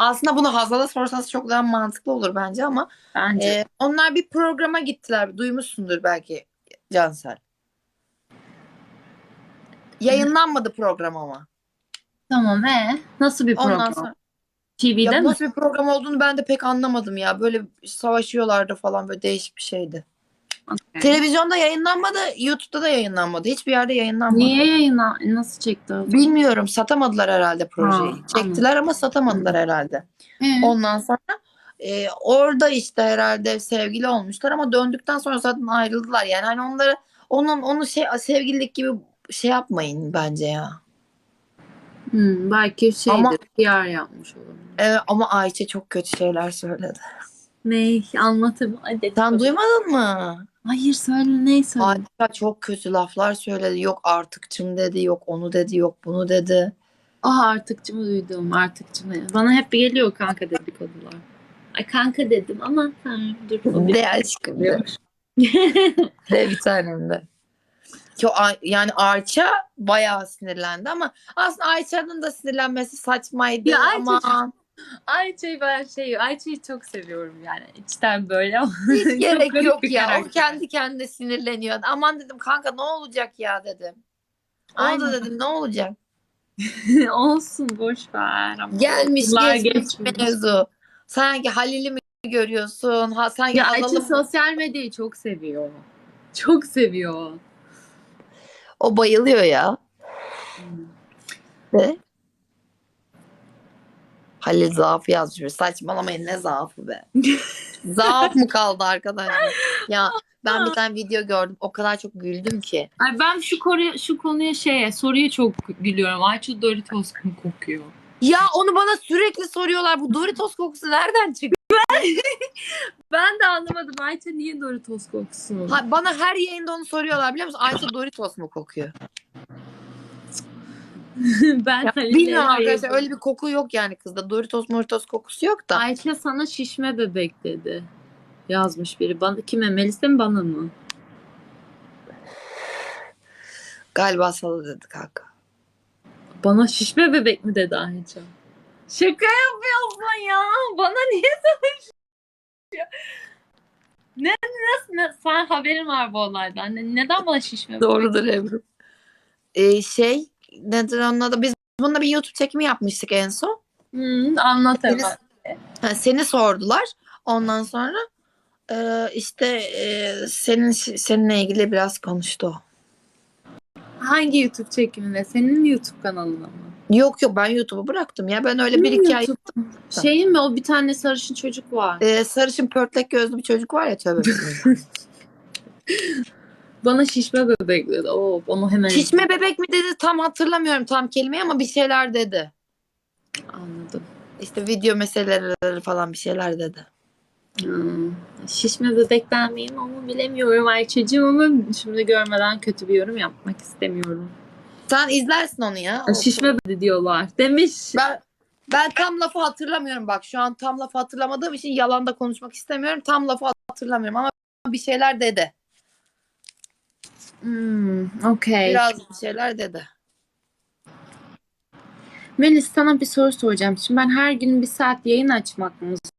Aslında bunu Hazal'a sorsanız çok daha mantıklı olur bence ama Bence. e, onlar bir programa gittiler. Duymuşsundur belki Cansel. Yayınlanmadı program ama. Tamam ee? Nasıl bir program? Ondan sonra TV'de ya mi? nasıl bir program olduğunu ben de pek anlamadım ya. Böyle savaşıyorlardı falan böyle değişik bir şeydi. Okey. Televizyonda yayınlanmadı, YouTube'da da yayınlanmadı. Hiçbir yerde yayınlanmadı. Niye yayına nasıl çekti? o? Bilmiyorum. Satamadılar herhalde projeyi. Ha, Çektiler ama satamadılar herhalde. Ee? Ondan sonra e, orada işte herhalde sevgili olmuşlar ama döndükten sonra zaten ayrıldılar. Yani hani onları onun onu şey sevgililik gibi şey yapmayın bence ya. Hmm, belki şeydir. Ama- PR yapmış olabilir. E, ama Ayça çok kötü şeyler söyledi. Ne? Anlatayım. Hadi. Sen duymadın mı? Hayır söyle ne söyle. Ayça çok kötü laflar söyledi. Yok artıkçım dedi, yok onu dedi, yok bunu dedi. Ah artıkçımı duydum artıkçımı. Bana hep geliyor kanka dedikodular. Ay kanka dedim ama sen dur. o bir- De aşkım de. De bir tanem de. Ki o Ay- yani Ayça bayağı sinirlendi ama aslında Ayça'nın da sinirlenmesi saçmaydı Ya Ayça ama Ayça'yı ben şey Ayça'yı çok seviyorum yani içten böyle hiç gerek yok ya. O karakter. kendi kendine sinirleniyor. Aman dedim kanka ne olacak ya dedim. Aynen. dedim ne olacak? olsun boş ver ama. Gelmiş Yıllar geçmiş geçmiş. mevzu. Sanki Halil'i mi görüyorsun? Ha, sanki Ya Ayça mı- sosyal medyayı çok seviyor. Çok seviyor. O bayılıyor ya. Ve Halil zaaf yazmış. Saçmalamayın ne zaafı be. Zaaf mı kaldı arkadaşlar? Ya ben bir tane video gördüm. O kadar çok güldüm ki. Ay ben şu konuya şu konuya şeye soruya çok gülüyorum. Ayça Doritos mu kokuyor? Ya onu bana sürekli soruyorlar. Bu Doritos kokusu nereden çıktı? Ben de anlamadım. Ayça niye Doritos koksun? Ha, bana her yayında onu soruyorlar biliyor musun? Ayça Doritos mu kokuyor? ben Ya, Halil'e bilmiyorum hayır arkadaşlar öyle bir koku yok yani kızda. Doritos Doritos kokusu yok da. Ayça sana şişme bebek dedi. Yazmış biri. Bana, kime? Melis'e mi bana mı? Galiba sana dedi kanka. Bana şişme bebek mi dedi Ayça? Şaka yapıyorsun ya. Bana niye söylüyorsun? Ne, nasıl, ne, sen haberin var bu olaydan. Ne- neden bana şişme bebek? Doğrudur Ebru. Ee, şey nedir onun adı? Biz bununla bir YouTube çekimi yapmıştık en son. Hmm, anlat Seni, ha, seni sordular. Ondan sonra e, işte e, senin seninle ilgili biraz konuştu o. Hangi YouTube çekiminde? Senin YouTube kanalına mı? Yok yok ben YouTube'u bıraktım ya. Ben öyle bir iki ay. Şeyin mi? O bir tane sarışın çocuk var. e, sarışın pörtlek gözlü bir çocuk var ya tövbe. Bana şişme bebek dedi. Oo, onu hemen Şişme bebek mi dedi tam hatırlamıyorum tam kelimeyi ama bir şeyler dedi. anladım. İşte video meseleleri falan bir şeyler dedi. Hmm. Şişme bebek ben miyim ama bilemiyorum Ayça'cığım ama şimdi görmeden kötü bir yorum yapmak istemiyorum. Sen izlersin onu ya. Şişme bebek diyorlar. Demiş. Ben ben tam lafı hatırlamıyorum bak. Şu an tam lafı hatırlamadığım için yalan da konuşmak istemiyorum. Tam lafı hatırlamıyorum ama bir şeyler dedi. Hmm, okey. Biraz bir şeyler dedi. Melis sana bir soru soracağım. Şimdi ben her gün bir saat yayın açmak mı